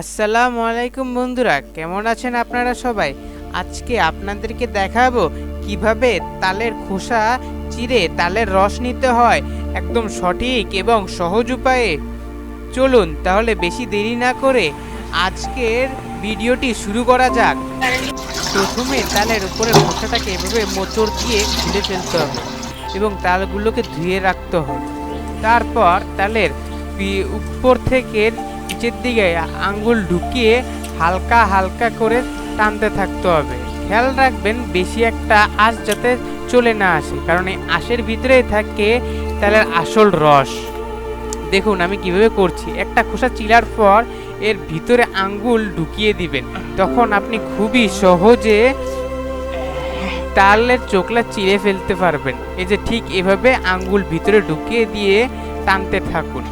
আসসালামু আলাইকুম বন্ধুরা, কেমন আছেন আপনারা সবাই? আজকে আপনাদেরকে দেখাবো কীভাবে তালের খোসা চিরে তালের রস নিতে হয়, একদম সঠিক এবং সহজ উপায়ে। চলুন তাহলে বেশি দেরি না করে আজকের ভিডিওটি শুরু করা যাক। প্রথমে তালের উপরে খোসাটাকে এভাবে মোচড় দিয়ে খুলে ফেলতে হবে এবং তালগুলোকে ধুয়ে রাখতে হবে। তারপর তালের উপর থেকে নিচের দিকে আঙ্গুল ঢুকিয়ে হালকা হালকা করে টানতে থাকতে হবে। খেয়াল রাখবেন, বেশি একটা আঁশ যাতে চলে না আসে, কারণ এই আঁশের ভিতরেই থাকে তালের আসল রস। দেখুন, আমি কীভাবে করছি। একটা খোসা চিলার পর এর ভিতরে আঙ্গুল ঢুকিয়ে দিবেন। তখন আপনি খুবই সহজে তালের চোখলা চিড়ে ফেলতে পারবেন। এই যে ঠিক এভাবে আঙ্গুল ভিতরে ঢুকিয়ে দিয়ে টানতে থাকুন।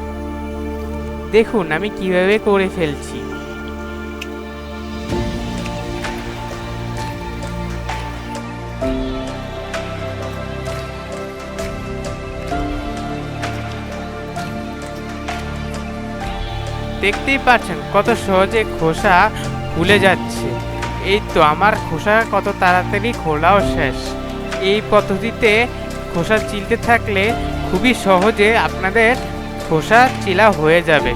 দেখুন, আমি কীভাবে করে ফেলছি। দেখতেই পাচ্ছেন কত সহজে খোসা খুলে যাচ্ছে। এই তো আমার খোসা কত তাড়াতাড়ি খোলাও শেষ। এই পদ্ধতিতে খোসা চিলতে থাকলে খুবই সহজে আপনাদের খোসা চিলা হয়ে যাবে।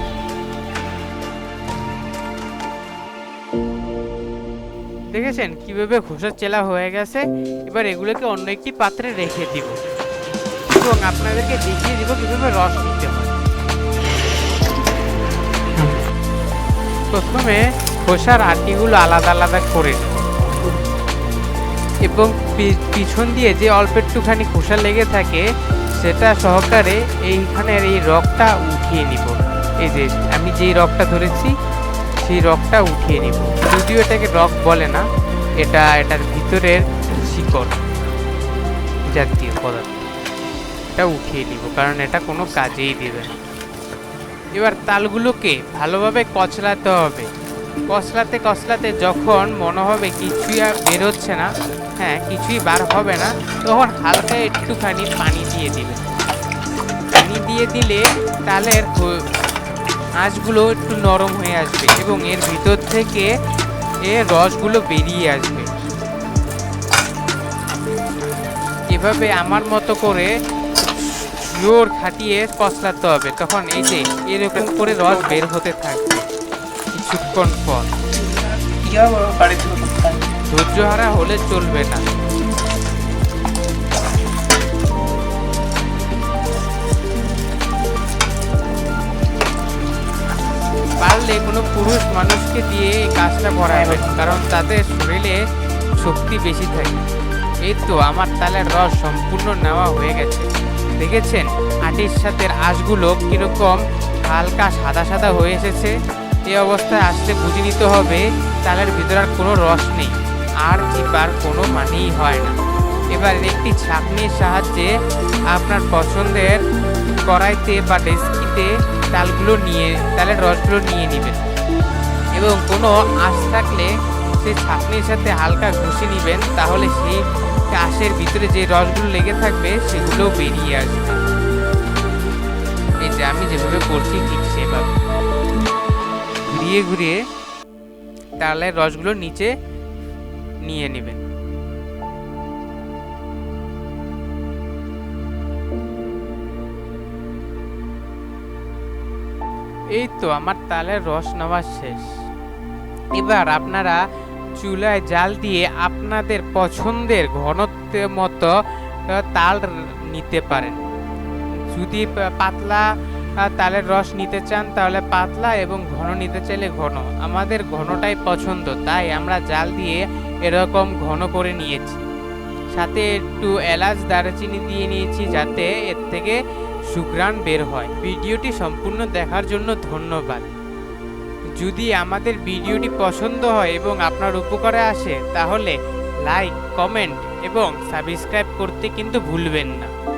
দেখেছেন কীভাবে খোসা চেলা হয়ে গেছে? এবার এগুলোকে অন্য একটি পাত্রে রেখে দিব। এবং আপনাদেরকে দেখিয়ে দিব কীভাবে রস নিতে হয়। প্রথমে খোসার আটিগুলো আলাদা আলাদা করে। এবং পিছন দিয়ে যে অল্প একটুখানি খোসা লেগে থাকে সেটা সহকারে এইখানের এই রগটা উঠিয়ে নিব। এই যে আমি যেই রগটা ধরেছি, সেই রগটা উঠিয়ে নিব। যদিও এটাকে রগ বলে না, এটা এটার ভিতরের শিকড় জাতীয় পদার্থ। এটা উঠিয়ে নিব, কারণ এটা কোনো কাজেই দেবে না। এবার তালগুলোকে ভালোভাবে কচলাতে হবে। কচলাতে কচলাতে যখন মনে হবে কিছুই আর বেরোচ্ছে না হ্যাঁ কিছুই বার হবে না, তখন হালকা একটুখানি পানি দিয়ে দিলে। পানি দিয়ে দিলে তালের খ- আঁশগুলো একটু নরম হয়ে আসবে এবং এর ভিতর থেকে এর রসগুলো বেরিয়ে আসবে। এভাবে আমার মতো করে জোর খাটিয়ে কচলাতে হবে। তখন এই যে, এরকম করে রস বের হতে থাকবে। কিছুক্ষণ পর ধৈর্য হারা হলে চলবে না। পারলে কোনো পুরুষ মানুষকে দিয়ে এই কাজটা করাবেন, কারণ তাদের শরীরে শক্তি বেশি থাকে। এই তো আমার তালের রস সম্পূর্ণ নেওয়া হয়ে গেছে। দেখেছেন? আটির সাথে আঁশগুলো কীরকম হালকা সাদা সাদা হয়ে এসেছে। এই অবস্থায় আসতে বুঝে নিতে হবে, তালের ভিতরে আর কোনো রস নেই। আর চিপার কোনো মানেই হয় না। এবার একটি ছাঁকনির সাহায্যে আপনার পছন্দের কড়াইতে বা ডেস্কিতে তালগুলো নিয়ে, তালের রসগুলো নিয়ে নেবেন। এবং কোনো আঁশ থাকলে সেই ছাঁকনির সাথে হালকা ঘষে নেবেন, তাহলে সেই আঁশের ভিতরে যে রসগুলো লেগে থাকবে সেগুলো বেরিয়ে আসবে। এই যে আমি যেভাবে করছি, ঠিক সেভাবে। ঘুরিয়ে ঘুরিয়ে তালের রসগুলো নিচে নিয়ে নেবেন। এই তো আমার তালের রস নেওয়া শেষ। এবার আপনারা চুলায় জাল দিয়ে আপনাদের পছন্দের ঘনত্বের মতো তাল নিতে পারেন। যদি পাতলা তালের রস নিতে চান, তাহলে পাতলা এবং ঘন নিতে চাইলে ঘন। আমাদের ঘনটাই পছন্দ, তাই আমরা জাল দিয়ে এরকম ঘন করে নিয়েছি। সাথে একটু এলাচ, দারচিনি দিয়ে নিয়েছি যাতে এর থেকে সুঘ্রাণ বের হয়। ভিডিওটি সম্পূর্ণ দেখার জন্য ধন্যবাদ। যদি আমাদের ভিডিওটি পছন্দ হয় এবং আপনার উপকারে আসে, তাহলে লাইক, কমেন্ট এবং সাবস্ক্রাইব করতে কিন্তু ভুলবেন না।